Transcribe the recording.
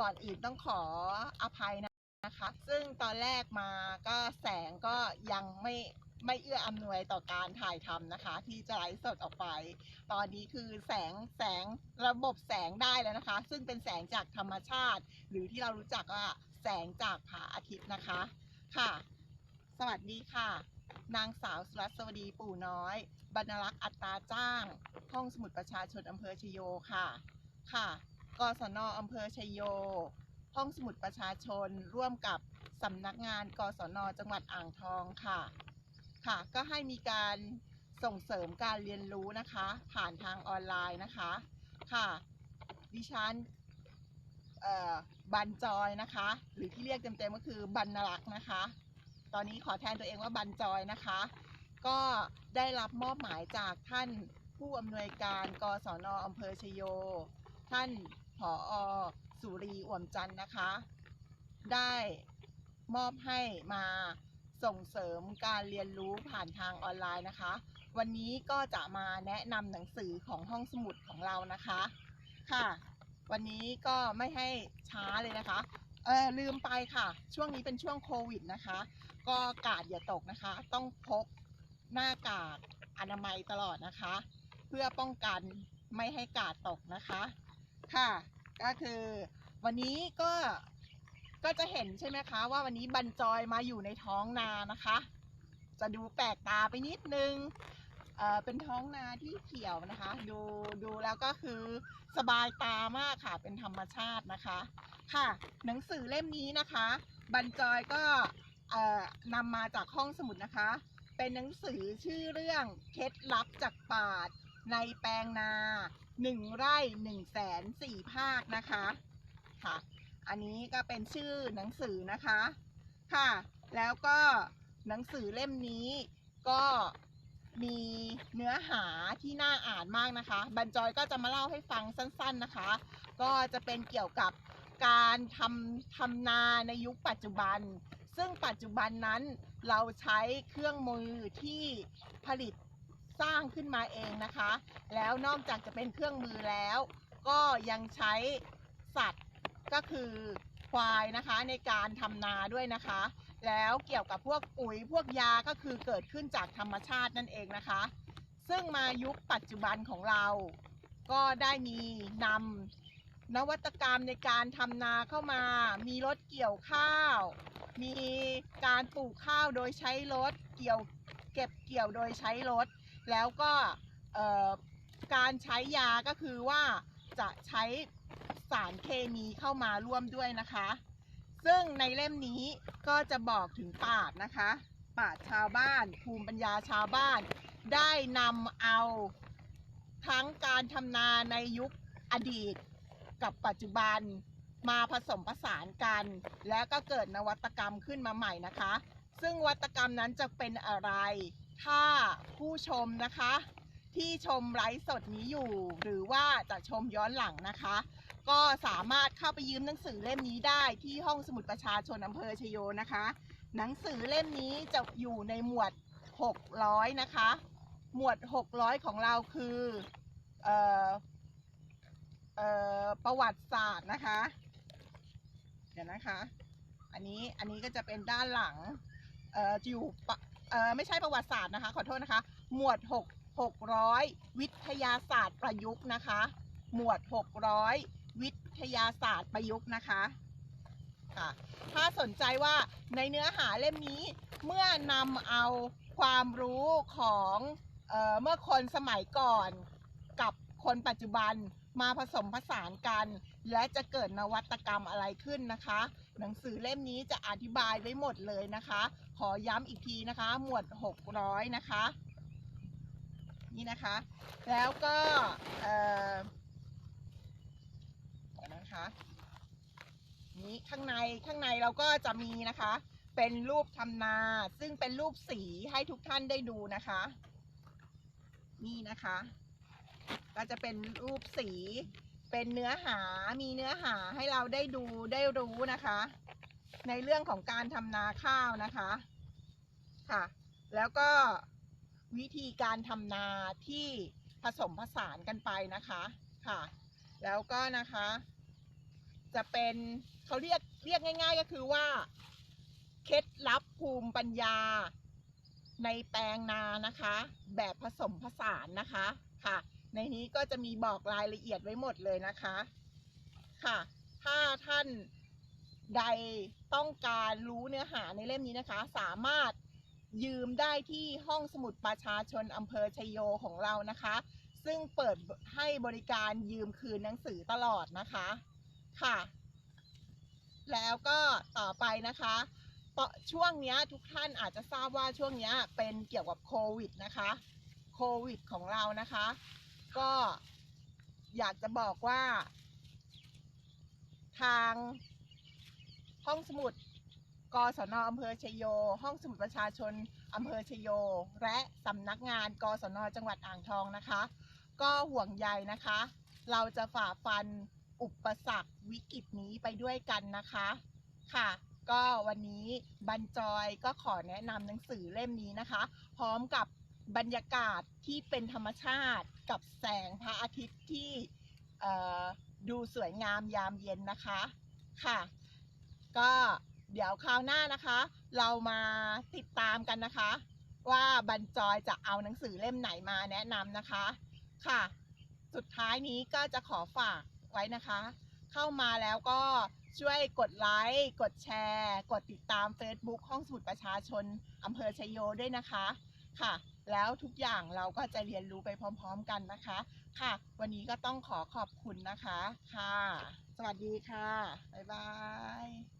ก่อนอื่นต้องขออภัยนะคะ ซึ่งตอนแรกมาก็แสงก็ยังไม่ไม่เอื้ออำนวยต่อการถ่ายทำนะคะ ที่จะไลฟ์สดออกไป ตอนนี้คือแสงแสงระบบแสงได้แล้วนะคะ ซึ่งเป็นแสงจากธรรมชาติ หรือที่เรารู้จักว่าแสงจากผาอาทิตย์นะคะค่ะ สวัสดีค่ะ นางสาวสุรัสวดีปู่น้อย บรรลักษ์อัตราจ้าง ห้องสมุดประชาชนอำเภอชโยค่ะค่ะ กศนอำเภอชโย ห้องสมุดประชาชน ร่วมกับสำนักงาน กศน จังหวัดอ่างทองค่ะ ค่ะ ก็ให้มีการส่งเสริมการเรียนรู้นะคะ ผ่านทางออนไลน์นะคะ ค่ะ ดิฉันบันจอยนะคะ หรือที่เรียกเต็มๆก็คือบรรณลักษ์นะคะ ตอนนี้ขอแทนตัวเองว่าบันจอยนะคะ ก็ได้รับมอบหมายจากท่านผู้อำนวยการ กศนอำเภอชโย ท่าน ผออสุรีอ่วมจันทร์นะคะ ได้มอบให้มาส่งเสริมการเรียนรู้ผ่านทางออนไลน์นะคะ วันนี้ก็จะมาแนะนำหนังสือของห้องสมุดของเรานะคะค่ะ วันนี้ก็ไม่ให้ช้าเลยนะคะเออลืมไปค่ะ ช่วงนี้เป็นช่วงโควิดนะคะ ก็กาดอย่าตกนะคะ ต้องพกหน้ากากอนามัยตลอดนะคะ เพื่อป้องกันไม่ให้กาดตกนะคะ ค่ะ ก็คือวันนี้ก็ก็จะเห็นใช่ไหมคะว่าวันนี้บรรจอยมาอยู่ในท้องนานะคะ จะดูแปลกตาไปนิดนึงเออเป็นท้องนาที่เขียวนะคะ ดูดูแล้วก็คือสบายตามากค่ะเป็นธรรมชาตินะคะ ค่ะ หนังสือเล่มนี้นะคะ บรรจอยก็นำมาจากห้องสมุดนะคะ เป็นหนังสือชื่อเรื่องเคล็ดลับจากป่า ในแปลงนาหนึ่งไร่หนึ่งแสนสี่ภาคนะคะค่ะ อันนี้ก็เป็นชื่อหนังสือนะคะค่ะ แล้วก็หนังสือเล่มนี้ก็มีเนื้อหาที่น่าอ่านมากนะคะ บรรจอยก็จะมาเล่าให้ฟังสั้นๆนะคะ ก็จะเป็นเกี่ยวกับการทำทำนาในยุคปัจจุบัน ซึ่งปัจจุบันนั้นเราใช้เครื่องมือที่ผลิต สร้างขึ้นมาเองนะคะ แล้วนอกจากจะเป็นเครื่องมือแล้ว ก็ยังใช้สัตว์ก็คือควายนะคะในการทำนาด้วยนะคะ แล้วเกี่ยวกับพวกปุ๋ยพวกยาก็คือเกิดขึ้นจากธรรมชาตินั่นเองนะคะ ซึ่งมายุคปัจจุบันของเรา ก็ได้มีนำนวัตกรรมในการทำนาเข้ามา มีรถเกี่ยวข้าว มีการปลูกข้าวโดยใช้รถเกี่ยวเก็บเกี่ยวโดยใช้รถ แล้วก็การใช้ยาก็คือว่าจะใช้สารเคมีเข้ามาร่วมด้วยนะคะ ซึ่งในเล่มนี้ก็จะบอกถึงปาชญ์นะคะ ปาชญ์ชาวบ้าน ภูมิปัญญาชาวบ้าน ได้นำเอาทั้งการทำนาในยุคอดีตกับปัจจุบันมาผสมผสานกัน แล้วก็เกิดนวัตกรรมขึ้นมาใหม่นะคะ ซึ่งนวัตกรรมนั้นจะเป็นอะไร ถ้าผู้ชมนะคะ ที่ชมไลฟ์สดนี้อยู่ หรือว่าจะชมย้อนหลังนะคะ ก็สามารถเข้าไปยืมหนังสือเล่มนี้ได้ที่ห้องสมุดประชาชนอำเภอชโยนะคะ หนังสือเล่มนี้จะอยู่ในหมวด 600 นะคะ หมวด 600 ของเราคือออประวัติศาสตร์นะคะ เดี๋ยวนะคะ อันนี้ อันนี้ก็จะเป็นด้านหลังออจะอยู่ปะ เอ่อไม่ใช่ประวัติศาสตร์นะคะ ขอโทษนะคะ หมวด 6 600 วิทยาศาสตร์ประยุกต์นะคะ หมวด 600 วิทยาศาสตร์ประยุกต์นะคะค่ะถ้าสนใจว่าในเนื้อหาเล่มนี้เมื่อนำเอาความรู้ของเอ่อเมื่อคนสมัยก่อนกับคนปัจจุบันมาผสมผสานกัน และจะเกิดนวัตกรรมอะไรขึ้นนะคะ หนังสือเล่มนี้จะอธิบายไว้หมดเลยนะคะ ขอย้ำอีกทีนะคะ หมวด 600 นะคะ นี่นะคะ แล้วก็เอ่อนะคะนี้ข้างในข้างในเราก็จะมีนะคะ เป็นรูปทำนา ซึ่งเป็นรูปสีให้ทุกท่านได้ดูนะคะ นี่นะคะ ก็จะเป็นรูปสี เป็นเนื้อหามีเนื้อหาให้เราได้ดูได้รู้นะคะ ในเรื่องของการทำนาข้าวนะคะค่ะ แล้วก็วิธีการทำนาที่ผสมผสานกันไปนะคะค่ะ แล้วก็นะคะ จะเป็นเขาเรียกเรียกง่าย ๆ ก็คือว่าเคล็ดลับภูมิปัญญาในแปลงนานะคะ แบบผสมผสานนะคะค่ะ ในนี้ก็จะมีบอกรายละเอียดไว้หมดเลยนะคะค่ะ ถ้าท่านใดต้องการรู้เนื้อหาในเล่มนี้นะคะ สามารถยืมได้ที่ห้องสมุดประชาชนอำเภอชยโยของเรานะคะ ซึ่งเปิดให้บริการยืมคืนหนังสือตลอดนะคะค่ะ แล้วก็ต่อไปนะคะช่วงนี้ทุกท่านอาจจะทราบว่าช่วงนี้เป็นเกี่ยวกับโควิดนะคะ โควิดของเรานะคะ ก็อยากจะบอกว่า ทาง ห้องสมุดกศนอำเภอชยโย ห้องสมุดประชาชนอำเภอชยโย และสำนักงานกศนจังหวัดอ่างทองนะคะ ก็ห่วงใยนะคะ เราจะฝ่าฟันอุปสรรควิกฤตนี้ไปด้วยกันนะคะ ค่ะ ก็วันนี้บรรจอยก็ขอแนะนำหนังสือเล่มนี้นะคะ พร้อมกับ บรรยากาศที่เป็นธรรมชาติกับแสงพระอาทิตย์ที่ดูสวยงามยามเย็นนะคะค่ะ ก็เดี๋ยวคราวหน้านะคะ เรามาติดตามกันนะคะ ว่าบรรจอยจะเอาหนังสือเล่มไหนมาแนะนำนะคะค่ะ สุดท้ายนี้ก็จะขอฝากไว้นะคะ เข้ามาแล้วก็ช่วยกดไลค์กดแชร์ กดติดตาม Facebook ห้องสมุดประชาชนอำเภอชยโยด้วยนะคะ ค่ะ แล้วทุกอย่างเราก็จะเรียนรู้ไปพร้อม ๆ กันนะคะ ค่ะ วันนี้ก็ต้องขอขอบคุณนะคะ ค่ะ สวัสดีค่ะ บ๊ายบาย